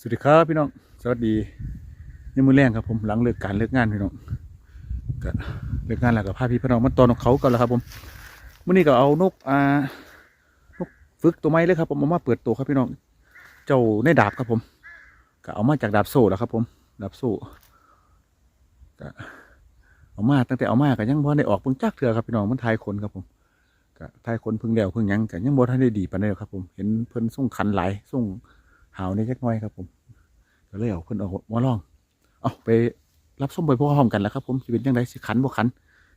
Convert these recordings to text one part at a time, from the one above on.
สวัสดีครับพี่น้อง สวัสดีนี่มือแรงครับผมหลังเลิกการเลิกงานพี่น้องก็เลิกงานแล้วก็พาพี่พี่น้องมาตอนของเขากันแล้วครับผมมื่อนี้ก็เอานกอ่านกฝึกตัวไม้เลยครับผมเอามาเปิดตัวครับพี่น้อง เจ้าในดาบครับผมก็เอามาจากดาบโซ่แล้วครับ ผม ดาบโซ่ก็เอามาตั้งแต่เอามาก็ยังบ่ได้ออกเพิ่งจักเถื่อครับพี่น้องมันทายคนครับผมก็ทายคนเพิ่งแล้วเพิ่งยังก็ยังบ่ทันได้ดีปานใดครับผมเห็นเพิ่นส่งขันหลายส่ง หาวในจักน้อยครับ ผมก็เลยเอาเพิ่นเอามาลอง เอาไปรับส้มไปพร้อมกันแล้วครับ ผมสิเป็นจังไดสิขันบ่ขัน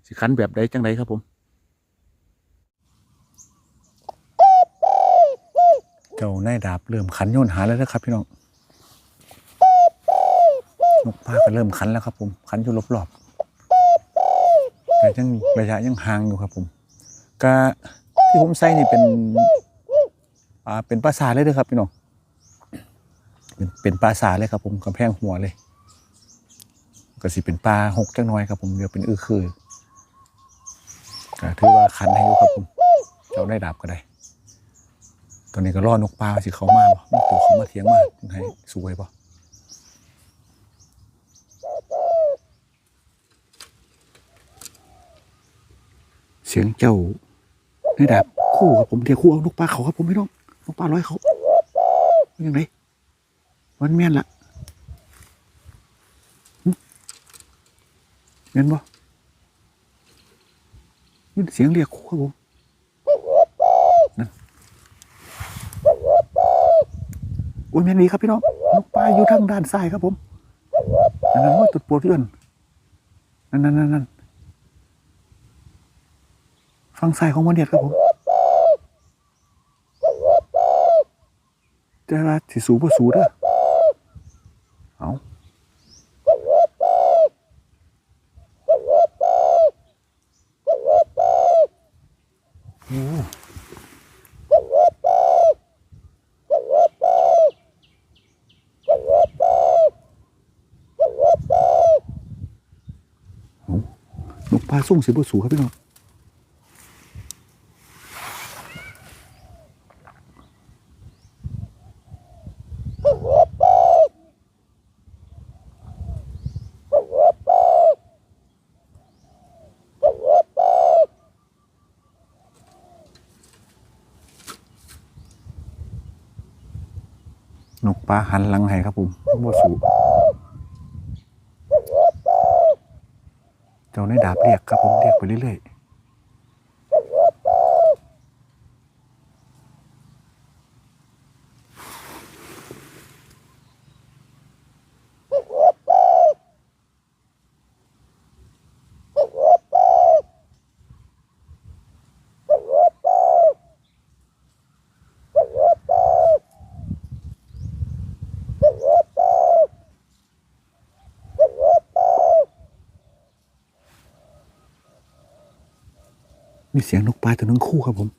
สิขันแบบใดจังไดครับ ผมเจ้านายดาบเริ่มขันโยนหาแล้วนะครับ พี่น้องนกป้าก็เริ่มขันแล้วครับ ผมขันอยู่รอบๆแต่ยังระยะยังห่างอยู่ครับ ผมก็ที่ผมใส่นี่เป็น อ่าเป็นปราสาเลยเด้อครับพี่น้อง เป็นเป็นปลาสาเลยครับผมกำแพงหัวเลยก็สิเป็นปลาหกจังน้อยครับผมเดี๋ยวเป็นอื้อคือก็ถือว่าคันให้ยุครับผมเจ้าได้ดาบก็ได้ ตอนนี้ก็รอนกปลาสิเขามาบ่มีตัวเขามาเถียงมาให้สวยป่เสียงเจ้าได้ดาบคู่ครับผมเดี๋ยวคู่เอานกปลาเขาครับผมพี่น้องนกปลาร้อยเขาเป็นยังไง มันแม่นละเหึแม่นบ่ยินเสียงเรียกคู่ครับผมนั่นโอ้ยแม่นดีครับพี่น้องนกปลาอยู่ทางด้านซ้ายครับผมนั่นนั่นโอ้ยตุดปวดเลื่อนนั่นนั่นนั่นนั่นฟังซ้ายของมันเดียดครับผมแต่ว่าสิสูบ่สูเด้อ เอาโอ้เอานกปลาส่งสิบ่สูครับพี่น้อง นกปลาหันหลังให้ครับผมบ่สูเจ้าในดาบเรียกครับผมเรียกไปเรื่อยๆ มีเสียงนกปลาตัวหนึงคู่ครับผม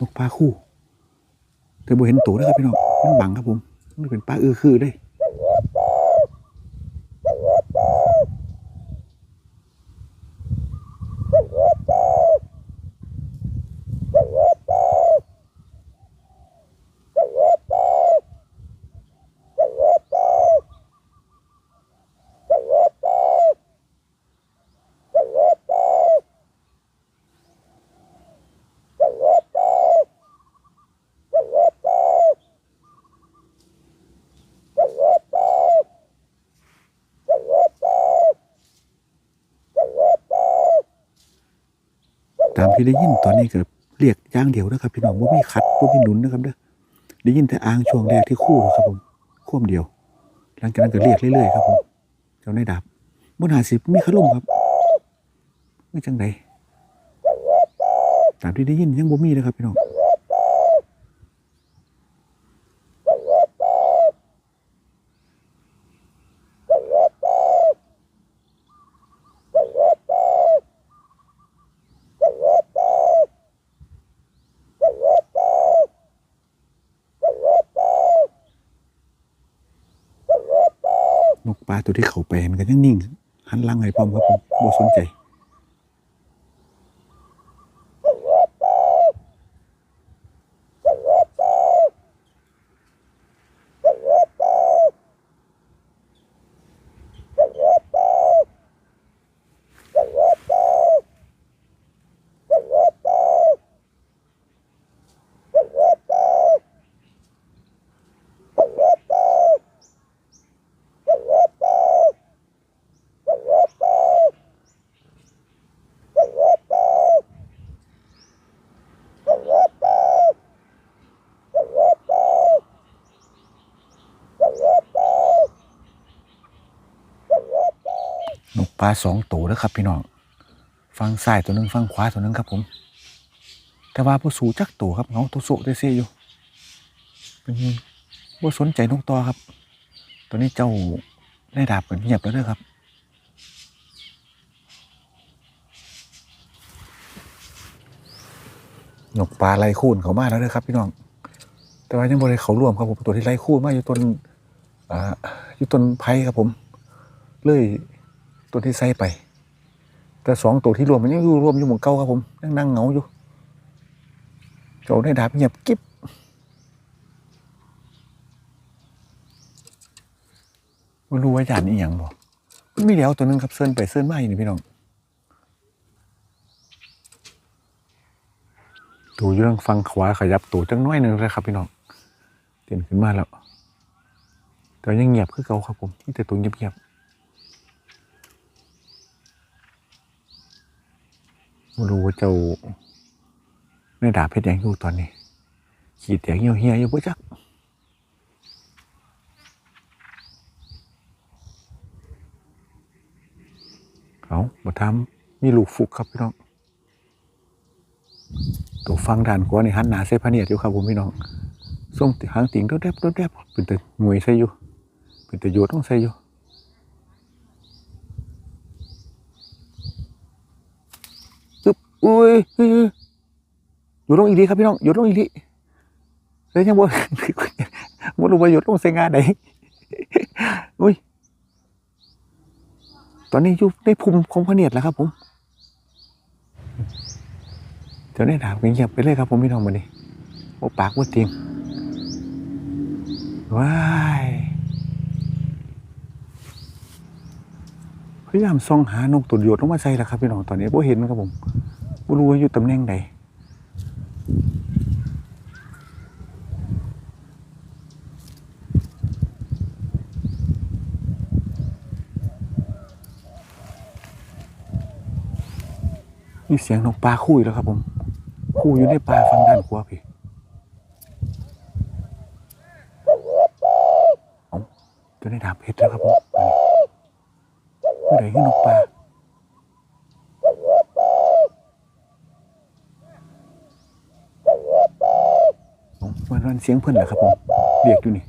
นกปลาคู่แต่บ่เห็นตัวนะครับพี่น้องมันบังครับผม มันเป็นปลาอือคือด้ ตามที่ได้ยินตอนนี้ก็เรียกย่างเดียวนะครับ พี่น้องว่ามีขัดว่ามีหนุนนะครับเด้อได้ยินแต่อ้างช่วงแรกที่คู่ครับผมควมเดียว หลังจากนั้นก็เรียกเรื่อยๆครับผมเจ้าในดาบบนหาสิบมีขลุ่มครับไม่จังใดตามที่ได้ยินยังบ่มีนะครับพี่น้อง ปลาตัวที่เขาไปมันก็ยังนิ่งหันหลังให้พร้อมครับผมบ่สนใจ ปลาสองตัวแล้วครับพี่น้องฟังซ้ายตัวหนึงฟังขวาตัวหนึงครับผม แต่ว่าผู้สูจักตัวครับเงาตัวโซเตเซอยู่ เป็นบ่สนใจนกต่อครับตอนนี้เจ้าได้ดาบกันเงียบแล้วเด้อครับนกปลาไล่คูนเขามาแล้วเด้อครับพี่น้อง แต่ว่ายังบริเขาร่วมครับผมตัวที่ไล่คูนมาอยู่ต้นอ่าอยู่ต้นไผ่ครับผม เลย ตัวที่ใส่ไป แต่สองตัวที่รวมมันยังอยู่รวมอยู่หมู่เก่าครับผมยังนั่งเหงาอยู่เจ้าได้ดาบเงียบกิ๊บไม่รู้ว่าหยานอีหยังบ่มันมีแล้วตัวนึงครับเซินไปเซินมาอยู่นี่พี่น้องตัวอยู่ทางฝั่งขวาขยับตัวจังน้อยหนึ่งเลยครับพี่น้องเตียนขึ้นมาแล้วแต่ยังเงียบคือเก่าครับผมมีแต่ตัวเงียบๆไม่ รู้ว่าเจ้าในดาเพชรยังอยู่ตอนนี้ ขีดแตกเหี่ยวเหี่ยอยู่ปุ๊จักเอามาทำมีลูกฟุกครับพี่น้อง ตัวฟังด่านกว่านี่หันหนาเซพะเนียดอยู่ครับผมพี่น้องส่งหางติ่งรถแดบรถแดบเป็นแต่งวยใส่อยู่ เป็นแต่โยดต้องใส่อยู่ อุ้ยอยู่ลงอีกทีครับพี่น้องอยู่ลงอีกทีเลยยังบ่บ่รู้ว่าอยู่ลงใส่งานไหนอุ้ย ตอนนี้อยู่ในภูมิของพะเนียดแล้วครับผมเดี๋ยวได้ถามเงียบไปเลยครับผมพี่น้องมาดิโอ้ปากว่าเตียงว้ายพยายามส่องหานกตุดโยดลงมาใส่แล้วครับพี่น้องตอนนี้บ่เห็นครับผม บ่รู้ว่าอยู่ตำแหน่งใดมีเสียงนกปลาคู่อีกแล้วครับผม คู่อยู่ในป่าฝั่งด้านขวาพี่เอจะได้ดาบเพชรแล้วครับผมเมื่อไหร่ขึ้นนกปลาเอามั นมันเสียงเพิ่นแหละครับผมเรียกอยู่นี่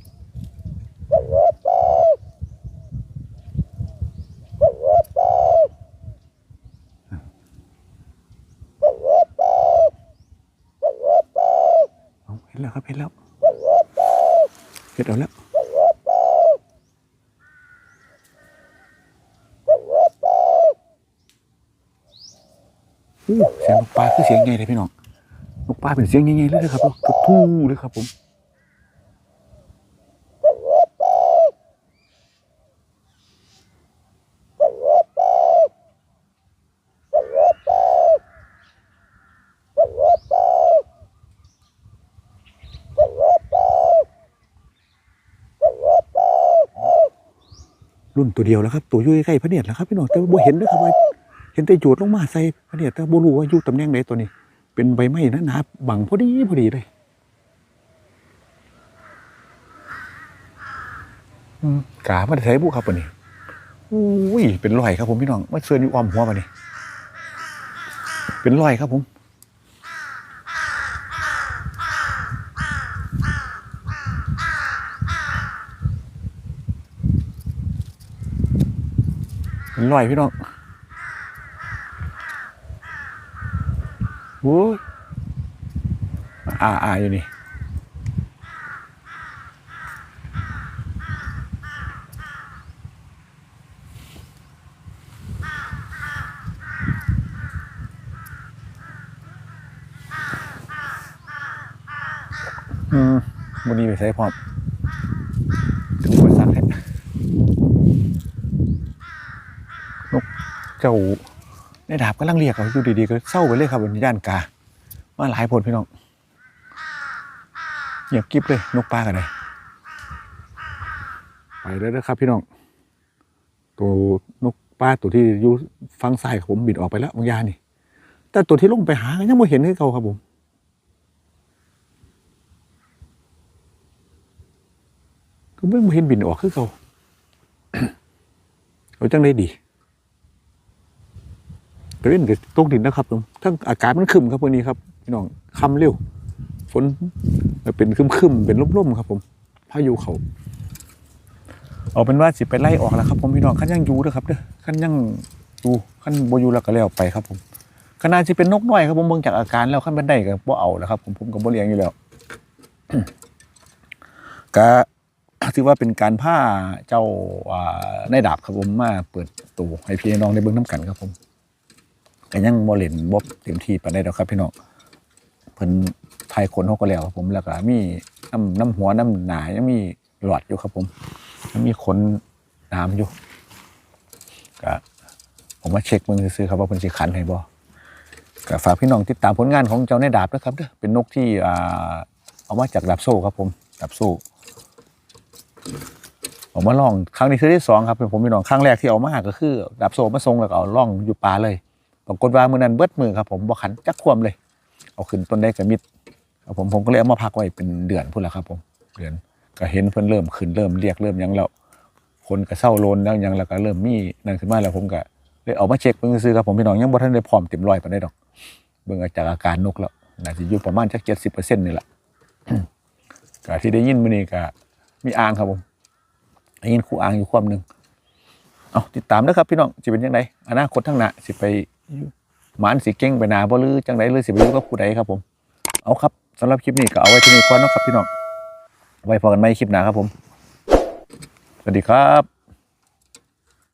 เห็นแล้วครับเห็นแล้วเห็นเอาแล้วเสียงนกปลาคือเสียงใหญ่เลยพี่น้องนกปลาเป็นเสียงใหญ่ๆเลยนะครับก ทู้เลยครับผมรุ่นตัวเดียวแล้วครับ ตัวอยู่ใกล้พระเนียดแล้วครับพี่น้องแต่ว่าบ่เห็นด้วยครับว่าเห็นแต่โจดลงมาใส่พระเนียดแต่บ่รู้ว่าอยู่ตำแหน่งไหนตัวนี้ เป็นใบไม้หนาบังพอดีพอดีเลยอืม กามาใส่บุครับวันนี้อุ้ยเป็นรอยครับผมพี่น้องมาเชิญอยู่อ้อมหัววันนี้เป็นรอยครับผมเป็นรอยพี่น้องโอ้อ่าอ่าอยู่นี่ อืม วันนี้ไปใส่พร้อมถึงบริษัทให้นกเจ้าในดาบกำลังเรียกเขาอยู่ดีๆก็เศร้าไปเลยครับบนย่านกามาหลายผลพี่น้องเงียบกริบเลยนกปลากันเลยไปเลยนะครับพี่น้องตัวนกปลาตัวที่อยู่ฟังซ้ายผมบินออกไปแล้วบางยานี่ แต่ตัวที่ลงไปหาก็ยังไม่เห็นให้เขาครับผม เมื่อเห็นบินออกคือเขาเอาจังได้ดีกระเล่นกับตกดินนะครับผมทั้งอากาศมันคึมครับวันนี้ครับพี่น้องค่ำเร็ว ฝนเป็นครึมๆเป็นร่มๆครับ ผมพายุเขาเอาเป็นว่าสิไปไล่ออกแล้วครับ ผมพี่น้องขั้นยังอยู่เด้อครับเด้อขั้นยังอยู่ขั้นโบยูแล้วก็แล้วไปครับ ผมขนาดที่เป็นนกน้อยครับผมเบิ่งจากอาการแล้วขั้นเป็นได้ก็บ่เอาแล้วครับ ผมผมก็บ่เลี้ยงอยู่แล้วก็ ถือว่าเป็นการผ้าเจ้าอ่าในดาบครับผมมาเปิดตัวให้พี่น้องได้เบิ่งน้ำกันครับผมก็ยังบ่เลนบ่เต็มที่ปานใดดอกครับพี่น้องเพิ่นไทยขนเขาก็แล้วครับผมแล้วก็มีน้ำน้ำหัวน้ำหนายังมีหลอดอยู่ครับผมยังมีขนน้ำอยู่ก็ผมมาเช็คมึงซื้อครับว่าเพิ่นสิขันให้บ่ก็ฝากพี่น้องติดตามผลงานของเจ้าในดาบนะครับเด้อเป็นนกที่อ่าเอามาจากดาบโซ่ครับผมดาบโซ่ ผมมาลองครั้งนี้คือที่สองครับผมพี่น้องครั้งแรกที่เอามาก็คือดับโซมาทรงแล้วก็เอาล่องอยู่ปลาเลยปรากฏว่ามือนั้นเบิดมือครับ ผมบ่ขันจักควมเลย เอาขึ้นต้นได้กับมิดครับผมผมก็เลยเอามาพักไว้เป็นเดือนพุ่นละครับ ผมเดือนก็เห็นเพิ่นเริ่มขึ้นเริ่มเรียกเริ่มยังแล้วคนก็เศร้าโลนแล้วยังแล้วก็เริ่มมีนั่นขึ้นมาแล้วผมก็เลยเอามาเช็คเบิ่งซื้อครับผมพี่น้องยังบ่ทันได้พร้อมเต็มร้อยปานใดดอก เบิ่งจากอาการนกแล้วน่าจะอยู่ประมาณจัก70%นี่แหละก็ที่ได้ยินมื้อนี้ก็ มีอ่างครับผมได้ยินคู่อ่างอยู่ความหนึ่งเอาติดตามนะครับพี่น้องจะเป็นยังไงอนาคตทั้งหน้าสิไปหมานสิเก่งไปหนาบ่หรือจังไดหรือสิไปอยู่กับผู้ใดครับผม เอาครับสำหรับคลิปนี้ก็เอาไว้ที่นี่ก่อนนะครับพี่น้องไว้พอกันไหมคลิปหน้าครับผม สวัสดีครับ